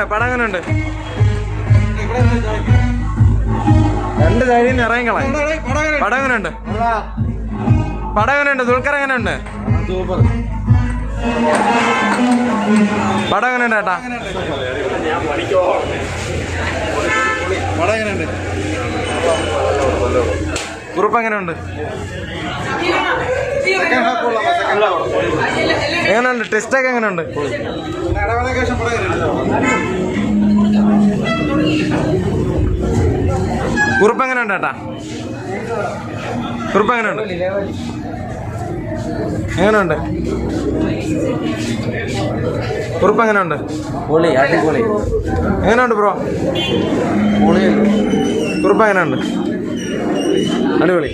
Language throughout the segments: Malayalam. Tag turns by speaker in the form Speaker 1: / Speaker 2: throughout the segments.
Speaker 1: എങ്ങനെയുണ്ട് പടം എങ്ങനെയുണ്ട് രണ്ട് സൈഡിൽ നിന്ന് ഇറങ്ങിക്കളെ പടം എങ്ങനെയുണ്ട് പടം എങ്ങനെയുണ്ട് ദുൽഖർ എങ്ങനെയുണ്ട്
Speaker 2: സൂപ്പർ
Speaker 1: പടം ഏട്ടാ.
Speaker 2: പടം എങ്ങനെയുണ്ട്
Speaker 1: കുറുപ്പ് എങ്ങനെയുണ്ട് എങ്ങനെയുണ്ട്? ടെസ്റ്റൊക്കെ എങ്ങനെയുണ്ട്? കുറുപ്പ് എങ്ങനെയുണ്ട് ഏട്ടാ? കുറുപ്പ് എങ്ങനെയുണ്ട്? എങ്ങനെയുണ്ട്? കുറുപ്പ് എങ്ങനെയുണ്ട്?
Speaker 2: പൊളി അടിപൊളി.
Speaker 1: എങ്ങനെയുണ്ട് ബ്രോ
Speaker 2: പൊളി
Speaker 1: കുറുപ്പ് എങ്ങനെയുണ്ട്? അടിപൊളി.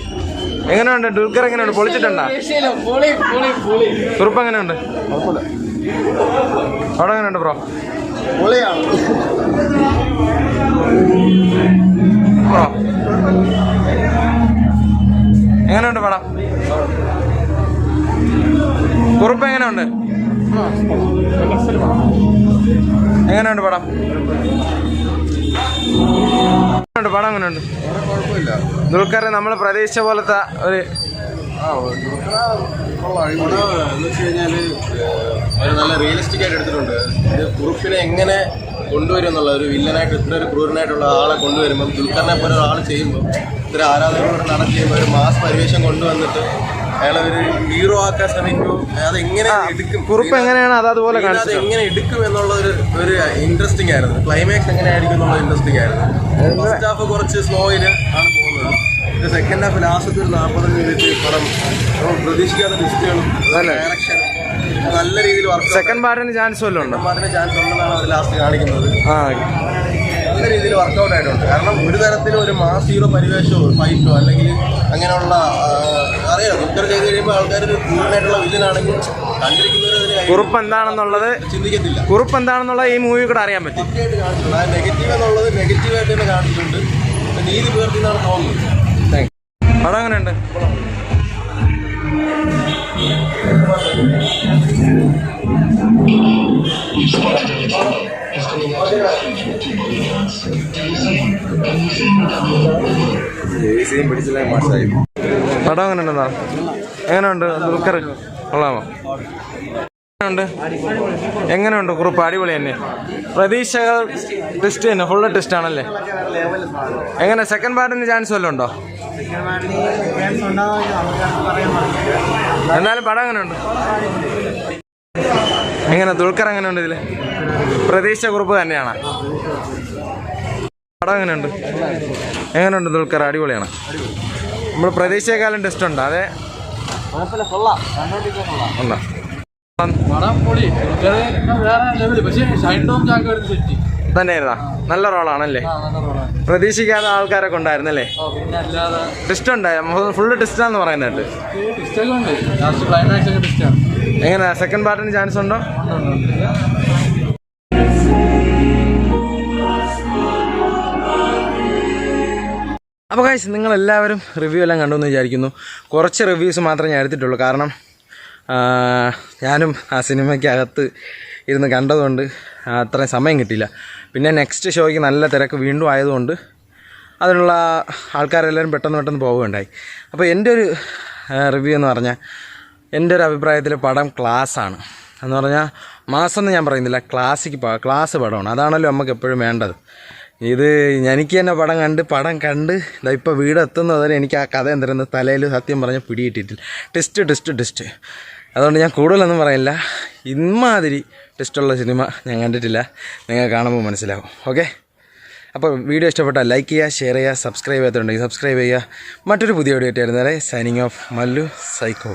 Speaker 1: എങ്ങനെയുണ്ട്? ദുൽഖർ എങ്ങനെയുണ്ട്? പൊളിച്ചിട്ടുണ്ടോ? എങ്ങനെയുണ്ട്? അവിടെ എങ്ങനെയുണ്ട് ബ്രോ? ബ്രോ. എങ്ങനെയുണ്ട് പടം? കുറുപ്പ് എങ്ങനെയുണ്ട്? എങ്ങനെയുണ്ട് പടം?
Speaker 2: കുഴപ്പമില്ല
Speaker 1: ദുൽഖർ നമ്മൾ പ്രതീക്ഷിച്ച പോലത്തെ ഒരു
Speaker 2: നല്ല എങ്ങനെ കൊണ്ടുവരും എന്നുള്ള ഒരു വില്ലനായിട്ട് ഇത്ര ഒരു ക്രൂരനായിട്ടുള്ള ആളെ കൊണ്ടുവരുമ്പം ദുൽഖറിനെ പോലെ ഒരാൾ ചെയ്യുമ്പോൾ ഇത്ര ആരാധകരോട് നടത്തിയ ഒരു മാസ് പരിവേഷം കൊണ്ടുവന്നിട്ട് അയാളെ ഒരു ഹീറോ ആക്കാൻ ശ്രമിക്കുമ്പോൾ അത് എങ്ങനെ എടുക്കും?
Speaker 1: കുറിപ്പ് എങ്ങനെയാണ് അത് അതുപോലെ
Speaker 2: പിന്നെ അത് എങ്ങനെ എടുക്കും എന്നുള്ള ഒരു ഒരു ഇൻട്രസ്റ്റിംഗ് ആയിരുന്നു. ക്ലൈമാക്സ് എങ്ങനെയായിരിക്കും എന്നുള്ള ഇൻട്രസ്റ്റിംഗ് ആയിരുന്നു. ഫസ്റ്റ് ഹാഫ് കുറച്ച് സ്ലോയിൽ ആണ് പോകുന്നത്. സെക്കൻഡ് ഹാഫ് ലാസ്റ്റത്തെ ഒരു നാൽപ്പത്തഞ്ച് മിനിറ്റ് പടം നമ്മൾ പ്രതീക്ഷിക്കാത്ത ട്വിസ്റ്റുകളും ഡയറക്ഷൻ നല്ല രീതിയിൽ വർക്ക്
Speaker 1: സെക്കൻഡ് പാർട്ടിന് ചാൻസ് വല്ലതും ഉണ്ടോ?
Speaker 2: പാർട്ടിന് ചാൻസ് ഉണ്ടെന്നാണ് അത് ലാസ്റ്റ് കാണിക്കുന്നത്.
Speaker 1: ആ.
Speaker 2: നല്ല രീതിയിൽ വർക്കൗട്ട് ആയിട്ടുണ്ട്. കാരണം ഒരു തരത്തിലും ഒരു മാസ് ഹീറോ പരിവേഷമോ ഫൈറ്റോ അല്ലെങ്കിൽ അങ്ങനെയുള്ള അറിയാം. ദുഃഖർ ചെയ്ത് കഴിയുമ്പോൾ ആൾക്കാർ ഒരു ക്രൂരനായിട്ടുള്ള വില്ലനാണെങ്കിൽ കണ്ടിരിക്കുന്നവർ
Speaker 1: കുറുപ്പ് എന്താണെന്നുള്ളത്
Speaker 2: ചിന്തിക്കത്തില്ല.
Speaker 1: കുറുപ്പ് എന്താണെന്നുള്ളത് ഈ മൂവി കൂടെ അറിയാൻ പറ്റും.
Speaker 2: പക്കയായിട്ട് കാണിച്ചിട്ടുണ്ട്. ആ നെഗറ്റീവ് എന്നുള്ളത് നെഗറ്റീവായിട്ട് തന്നെ കാണിച്ചിട്ടുണ്ട്. നീതി പുലർത്തി എന്നാണ് തോന്നുന്നത്
Speaker 1: പടം എങ്ങനെയുണ്ട്
Speaker 2: പിടിച്ചില്ല മാഷായി
Speaker 1: പടം അങ്ങനെ ഉണ്ടെന്നാ എങ്ങനെയുണ്ട്? ദുൽഖർ? കൊള്ളാമോ? എങ്ങനെയുണ്ട്? എങ്ങനെയുണ്ട് കുറുപ്പ് അടിപൊളി തന്നെ. പ്രതീക്ഷകൾ ടെസ്റ്റ് തന്നെ. ഫുള്ള് ടെസ്റ്റ് ആണല്ലേ? എങ്ങനെ? സെക്കൻഡ് പാർട്ടിന് ചാൻസ് വല്ലതും ഉണ്ടോ? എന്നാലും പടം എങ്ങനെയുണ്ട്? എങ്ങനെ? ദുൽഖർ എങ്ങനെയുണ്ട് ഇതിൽ? പ്രതീക്ഷ കുറിപ്പ് തന്നെയാണ്. പടം എങ്ങനെയുണ്ട്? എങ്ങനെയുണ്ട് ദുൽഖർ? അടിപൊളിയാണ്. നമ്മൾ പ്രതീക്ഷയെക്കാളും ടെസ്റ്റ് ഉണ്ട്? അതെ. ഉണ്ടോ? തന്നെയായിരുന്നാ? നല്ല റോളാണല്ലേ?
Speaker 3: ആ നല്ല റോളാണ്.
Speaker 1: പ്രതീക്ഷിക്കാത്ത ആൾക്കാരൊക്കെ ഉണ്ടായിരുന്നല്ലേ?
Speaker 3: ഓ പിന്നെ അല്ലാതെ
Speaker 1: ടെസ്റ്റ് ഉണ്ടായിരുന്നു ഫുള്ള് ടെസ്റ്റാന്ന് പറയുന്നത്
Speaker 3: ടിസ്റ്റൊക്കെ ഉണ്ട്. ലാസ്റ്റ് ക്ലൈമാക്സ് ഒക്കെ ടിസ്റ്റാണ്
Speaker 1: എങ്ങനെ സെക്കൻഡ് പാർട്ടിന് ചാൻസ് ഉണ്ടോ. അപ്പോൾ കാശ് നിങ്ങളെല്ലാവരും റിവ്യൂ എല്ലാം കണ്ടു എന്ന് വിചാരിക്കുന്നു. കുറച്ച് റിവ്യൂസ് മാത്രമേ ഞാൻ എടുത്തിട്ടുള്ളൂ. കാരണം ഞാനും ആ സിനിമയ്ക്കകത്ത് ഇരുന്ന് കണ്ടതുകൊണ്ട് അത്രയും സമയം കിട്ടിയില്ല. പിന്നെ നെക്സ്റ്റ് ഷോയ്ക്ക് നല്ല തിരക്ക് വീണ്ടും ആയതുകൊണ്ട് അതിനുള്ള ആൾക്കാരെല്ലാവരും പെട്ടെന്ന് പെട്ടെന്ന് പോവുകയുണ്ടായി. അപ്പോൾ എന്റെ ഒരു റിവ്യൂ എന്ന് പറഞ്ഞാൽ എന്റെ ഒരു അഭിപ്രായത്തിൽ പടം ക്ലാസ്സാണ് എന്ന് പറഞ്ഞാൽ മാസം എന്ന് ഞാൻ പറയുന്നില്ല ക്ലാസ്സിക്ക് ക്ലാസ് പടമാണ്. അതാണല്ലോ നമുക്ക് എപ്പോഴും വേണ്ടത്. ഇത് എനിക്ക് തന്നെ പടം കണ്ട് പടം കണ്ട് ഇതാ ഇപ്പോൾ വീട് എത്തുന്നത് വരെ എനിക്ക് ആ കഥ എന്തായിരുന്നു തലയിൽ സത്യം പറഞ്ഞ് പിടിയിട്ടിട്ടില്ല ടെസ്റ്റ് ടെസ്റ്റ് ടെസ്റ്റ് അതുകൊണ്ട് ഞാൻ കൂടുതലൊന്നും പറയില്ല. ഇമാതിരി ടെസ്റ്റുള്ള സിനിമ ഞാൻ കണ്ടിട്ടില്ല. നിങ്ങൾ കാണുമ്പോൾ മനസ്സിലാവും. ഓക്കെ അപ്പോൾ വീഡിയോ ഇഷ്ടപ്പെട്ടാൽ ലൈക്ക് ചെയ്യുക ഷെയർ ചെയ്യുക സബ്സ്ക്രൈബ് ചെയ്യാത്തുണ്ടെങ്കിൽ സബ്സ്ക്രൈബ് ചെയ്യുക. മറ്റൊരു പുതിയ വീഡിയോ ആയിട്ട് സൈനിങ് ഓഫ് മല്ലു സൈക്കോ